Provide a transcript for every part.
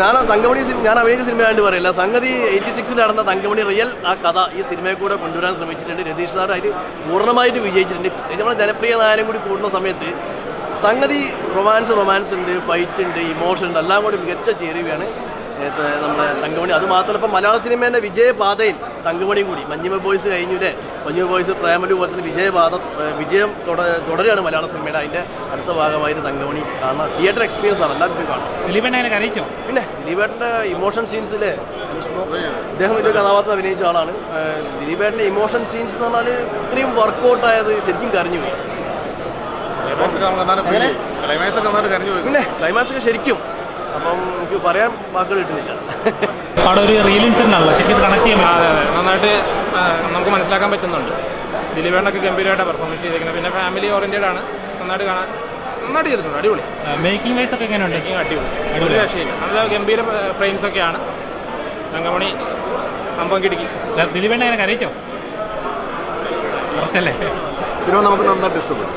ഞാൻ തങ്കമണി ഞാൻ അഭിനയിച്ച സിനിമയായിട്ട് പറയില്ല. സംഗതി എയ്റ്റി സിക്സിൽ നടന്ന തങ്കമണി റിയൽ ആ കഥ ഈ സിനിമയെ കൂടെ കൊണ്ടുവരാൻ ശ്രമിച്ചിട്ടുണ്ട്. രതീഷ് സാർ അതിൽ പൂർണമായിട്ട് വിജയിച്ചിട്ടുണ്ട്. നമ്മുടെ ജനപ്രിയ നായകനും കൂടി കൂടുന്ന സമയത്ത് സംഗതി റൊമാൻസ് റൊമാൻസ് ഉണ്ട് ഫൈറ്റ് ഉണ്ട് ഇമോഷൻ ഉണ്ട് എല്ലാം കൂടി മികച്ച ചേരുകയാണ്. നമ്മുടെ തങ്കമണി. അത് മാത്രമല്ല ഇപ്പം മലയാള സിനിമേന്റെ വിജയപാതയിൽ തങ്കമണിയും കൂടി മഞ്ഞിമ ബോയ്സ് കഴിഞ്ഞു അല്ലേ? മഞ്ഞുമ ബോയ്സ് പ്രേമലു പോലെ തന്നെ വിജയപാത വിജയം തുട തുടരുകയാണ് മലയാള സിനിമയുടെ. അതിന്റെ അടുത്ത ഭാഗമായിട്ട് തങ്കമണി കാരണം തിയേറ്റർ എക്സ്പീരിയൻസ് ആണ്. എല്ലാവർക്കും കാണാം. ദിലീപേട്ടനെ അറിയിച്ചോ? പിന്നെ ദിലീപേട്ടന്റെ ഇമോഷൻ സീൻസിൽ അദ്ദേഹം വലിയ കഥാപാത്രം അഭിനയിച്ച ആളാണ്. ദിലീപേട്ടന്റെ ഇമോഷൻ സീൻസ് എന്ന് പറഞ്ഞാൽ ഇത്രയും വർക്കൗട്ട് ആയത് ശരിക്കും കരഞ്ഞു പോയി എങ്ങനെ? ക്ലൈമാക്സ് ഒക്കെ നന്നായിട്ട് കരഞ്ഞു പോയി ക്ലൈമാക്സ് ഒക്കെ ശരിക്കും അപ്പം എനിക്ക് പറയാൻ വാക്കുകൾ കിട്ടുന്നില്ല. അവിടെ ഒരു റിയൽ ഇൻസിഡന്റ് ആണല്ലോ. ശരിക്കും കണക്ട് ചെയ്യാൻ അതെ അതെ. നന്നായിട്ട് നമുക്ക് മനസ്സിലാക്കാൻ പറ്റുന്നുണ്ട്. ദിലീപേണ്ടൊക്കെ ഗംഭീരമായിട്ട് പെർഫോമൻസ് ചെയ്തിരിക്കുന്നത് പിന്നെ ഫാമിലി ഓറിയന്റഡ് ആണ്. നന്നായിട്ട് കാണാൻ നന്നായിട്ട് ചെയ്തിട്ടുണ്ട്. അടിപൊളി. മേക്കിംഗ് വൈസ് ഒക്കെ എങ്ങനെയുണ്ട്? മേക്കിംഗ് അടിപൊളി. ഒരു രക്ഷയില്ല. നല്ല ഗംഭീര ഫ്രെയിംസ് ഒക്കെയാണ് തങ്കമണി അമ്പം കിടിക്കി. ദിലീപേണ്ട അങ്ങനെ കരയിച്ചോ? കുറച്ചല്ലേ സിനിമ നമുക്ക് നന്നായിട്ട് ഇഷ്ടപ്പെട്ടു.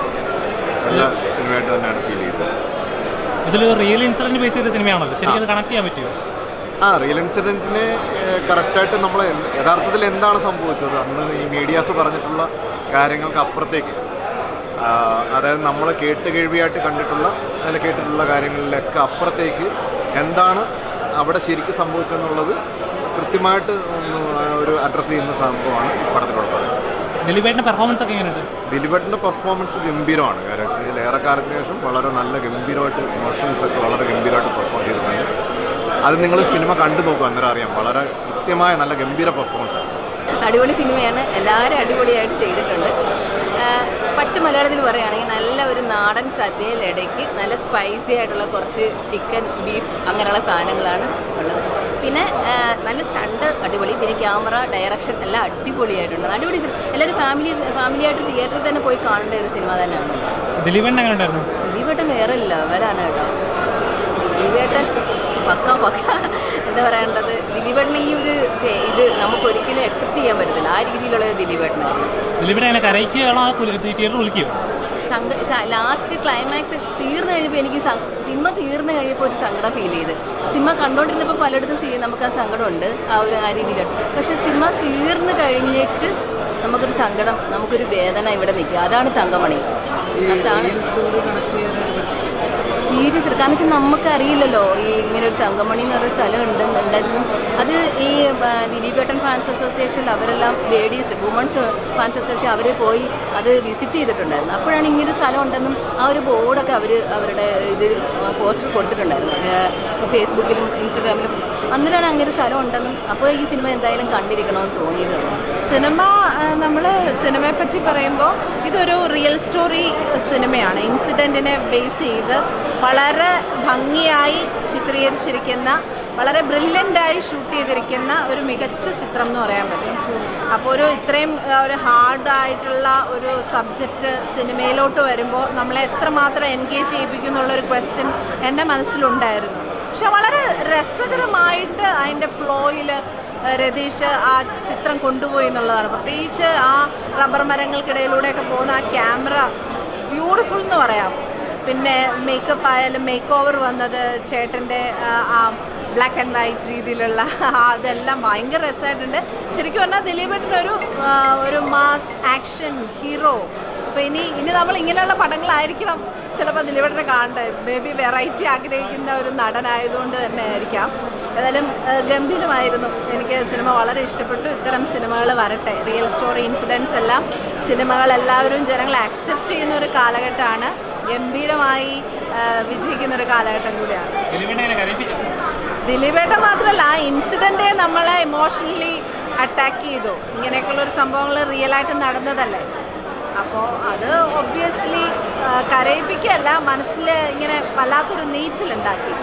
നല്ല സിനിമയായിട്ട് തന്നെയാണ് ഫീൽ ചെയ്തത്. ഇതിൽ റിയൽ ഇൻസിഡന്റ് ബേസ് ചെയ്ത സിനിമയാണല്ലോ ശരിക്കും കണക്ട് ചെയ്യാൻ പറ്റുമോ ആ റിയൽ ഇൻസിഡന്റിനെ കറക്റ്റായിട്ട് നമ്മൾ യഥാർത്ഥത്തിൽ എന്താണ് സംഭവിച്ചത്? അന്ന് ഈ മീഡിയാസ് പറഞ്ഞിട്ടുള്ള കാര്യങ്ങൾക്ക് അപ്പുറത്തേക്ക്. അതായത് നമ്മൾ കേട്ട് കേൾവിയായിട്ട് കണ്ടിട്ടുള്ള അതിൽ കേട്ടിട്ടുള്ള കാര്യങ്ങളിലൊക്കെ അപ്പുറത്തേക്ക് എന്താണ് അവിടെ ശരിക്കും സംഭവിച്ചതെന്നുള്ളത് കൃത്യമായിട്ട് ഒരു അഡ്രസ്സ് ചെയ്യുന്ന സംഭവമാണ് പടത്തിലുള്ളത് ദിലീപേട്ടന്റെ പെർഫോമൻസ് ഒക്കെ എങ്ങനെയുണ്ട്? പെർഫോമൻസ് ഗംഭീരമാണ്. കാരണം ഏറെക്കാലത്തിന് കഴിഞ്ഞാൽ ഏറെ കാലത്തിന് ശേഷം വളരെ നല്ല ഗംഭീരമായിട്ട് ഇമോഷൻസ് ഒക്കെ വളരെ ഗംഭീരമായിട്ട് പെർഫോം ചെയ്തിട്ടുണ്ട്. അത് നിങ്ങൾ സിനിമ കണ്ടു നോക്കും അന്നേരം അറിയാം. വളരെ കൃത്യമായ നല്ല ഗംഭീര പെർഫോമൻസ് ആണ്. അടിപൊളി സിനിമയാണ്. എല്ലാവരും അടിപൊളിയായിട്ട് ചെയ്തിട്ടുണ്ട്. പച്ച മലയാളത്തിൽ പറയുകയാണെങ്കിൽ നല്ല ഒരു നാടൻ സദ്യയിലിടയ്ക്ക് നല്ല സ്പൈസി ആയിട്ടുള്ള കുറച്ച് ചിക്കൻ ബീഫ് അങ്ങനെയുള്ള സാധനങ്ങളാണ് ഉള്ളത്. പിന്നെ നല്ല സ്റ്റണ്ട് അടിപൊളി. പിന്നെ ക്യാമറ ഡയറക്ഷൻ എല്ലാം അടിപൊളിയായിട്ടുണ്ട്. അടിപൊളി എല്ലാവരും ഫാമിലി ഫാമിലിയായിട്ട് തിയേറ്ററിൽ തന്നെ പോയി കാണേണ്ട ഒരു സിനിമ തന്നെയാണ്. ദിലീപേട്ടൻ വേറെ ഇല്ല വരാണ് കേട്ടോ. ദിലീപേട്ടൻ പക്ക പക്ക എന്താ പറയേണ്ടത്? ദിലീപേട്ടൻ ഈ ഒരു ഇത് നമുക്ക് ഒരിക്കലും അക്സെപ്റ്റ് ചെയ്യാൻ പറ്റത്തില്ല. ആ രീതിയിലുള്ള ഒരു ദിലീപേട്ടനാണ് ലാസ്റ്റ് ക്ലൈമാക്സ് തീർന്നു കഴിയുമ്പോൾ എനിക്ക് സിനിമ തീർന്നു കഴിയുമ്പോൾ ഒരു സങ്കടം ഫീൽ ചെയ്ത്. സിനിമ കണ്ടോണ്ടിരുന്നപ്പോൾ പലയിടത്തും സീ നമുക്ക് ആ സങ്കടമുണ്ട് ആ ഒരു ആ രീതിയിലുണ്ട് പക്ഷെ സിനിമ തീർന്നു കഴിഞ്ഞിട്ട് നമുക്കൊരു സങ്കടം നമുക്കൊരു വേദന ഇവിടെ നിൽക്കുക. അതാണ് തങ്കമണി. അതാണ്. സീരിയസ് കാരണം വെച്ചാൽ നമുക്കറിയില്ലല്ലോ. ഈ ഇങ്ങനെ ഒരു തങ്കമണി എന്ന് പറയുന്ന സ്ഥലം ഉണ്ട് ഉണ്ടായിരുന്നു അത് ഈ ദിലീപേട്ടൻ ഫാൻസ് അസോസിയേഷനിൽ അവരെല്ലാം ലേഡീസ് വുമൺസ് ഫാൻസ് അസോസിയേഷൻ അവർ പോയി അത് വിസിറ്റ് ചെയ്തിട്ടുണ്ടായിരുന്നു. അപ്പോഴാണ് ഇങ്ങനെ സ്ഥലം ഉണ്ടെന്നും ആ ഒരു ബോർഡൊക്കെ അവർ അവരുടെ ഇത് പോസ്റ്റർ കൊടുത്തിട്ടുണ്ടായിരുന്നു. ഫേസ്ബുക്കിലും ഇൻസ്റ്റഗ്രാമിലും. അന്നേരമാണ് അങ്ങനെ സ്ഥലം ഉണ്ടെന്നും. അപ്പോൾ ഈ സിനിമ എന്തായാലും കണ്ടിരിക്കണമെന്ന് തോന്നിയത്. സിനിമ നമ്മൾ സിനിമയെ പറ്റി പറയുമ്പോൾ ഇതൊരു റിയൽ സ്റ്റോറി സിനിമയാണ്. ഇൻസിഡന്റിനെ ബേസ് ചെയ്ത് വളരെ ഭംഗിയായി ചിത്രീകരിച്ചിരിക്കുന്ന വളരെ ബ്രില്യന്റായി ഷൂട്ട് ചെയ്തിരിക്കുന്ന ഒരു മികച്ച ചിത്രം എന്ന് പറയാൻ പറ്റും. അപ്പോൾ ഒരു ഇത്രയും ഒരു ഹാർഡായിട്ടുള്ള ഒരു സബ്ജക്റ്റ് സിനിമയിലോട്ട് വരുമ്പോൾ നമ്മളെ എത്രമാത്രം എൻഗേജ് ചെയ്യിപ്പിക്കും എന്നുള്ളൊരു ക്വസ്റ്റ്യൻ എന്റെ മനസ്സിലുണ്ടായിരുന്നു. പക്ഷെ വളരെ രസകരമായിട്ട് അതിന്റെ ഫ്ലോയിൽ രതീഷ് ആ ചിത്രം കൊണ്ടുപോയി എന്നുള്ളതാണ്. പ്രത്യേകിച്ച് ആ റബ്ബർ മരങ്ങൾക്കിടയിലൂടെയൊക്കെ പോകുന്ന ആ ക്യാമറ ബ്യൂട്ടിഫുൾ എന്ന് പറയാം. പിന്നെ മേക്കപ്പ് ആയാലും മേക്ക് ഓവർ വന്നത് ചേട്ടന്റെ ആ ബ്ലാക്ക് ആൻഡ് വൈറ്റ് രീതിയിലുള്ള അതെല്ലാം ഭയങ്കര രസമായിട്ടുണ്ട്. ശരിക്കും പറഞ്ഞാൽ ദിലീപേട്ടനൊരു ഒരു ഒരു മാസ് ആക്ഷൻ ഹീറോ അപ്പോൾ ഇനി ഇനി നമ്മൾ ഇങ്ങനെയുള്ള പടങ്ങളായിരിക്കണം ചിലപ്പോൾ ദിലീപേട്ടനെ കാണേണ്ടത്. മേ ബി വെറൈറ്റി ആഗ്രഹിക്കുന്ന ഒരു നടനായതുകൊണ്ട് തന്നെ ആയിരിക്കാം. ഏതായാലും ഗംഭീരമായിരുന്നു. എനിക്ക് സിനിമ വളരെ ഇഷ്ടപ്പെട്ടു. ഇത്തരം സിനിമകൾ വരട്ടെ. റിയൽ സ്റ്റോറി ഇൻസിഡൻസ് എല്ലാം സിനിമകൾ എല്ലാവരും ജനങ്ങൾ ആക്സെപ്റ്റ് ചെയ്യുന്ന ഒരു കാലഘട്ടമാണ്. ഗംഭീരമായി വിജയിക്കുന്ന ഒരു കാലഘട്ടം കൂടിയാണ്. ദിലീപേട്ട മാത്രമല്ല ആ ഇൻസിഡന്റേ നമ്മളെ ഇമോഷണലി അറ്റാക്ക് ചെയ്തു. ഇങ്ങനെയൊക്കെയുള്ള ഒരു സംഭവങ്ങൾ റിയലായിട്ട് നടന്നതല്ലേ? അപ്പോൾ അത് ഒബ്വിയസ്ലി കരയിപ്പിക്കുകയല്ല മനസ്സിൽ ഇങ്ങനെ വല്ലാത്തൊരു നീറ്റിലുണ്ടാക്കി.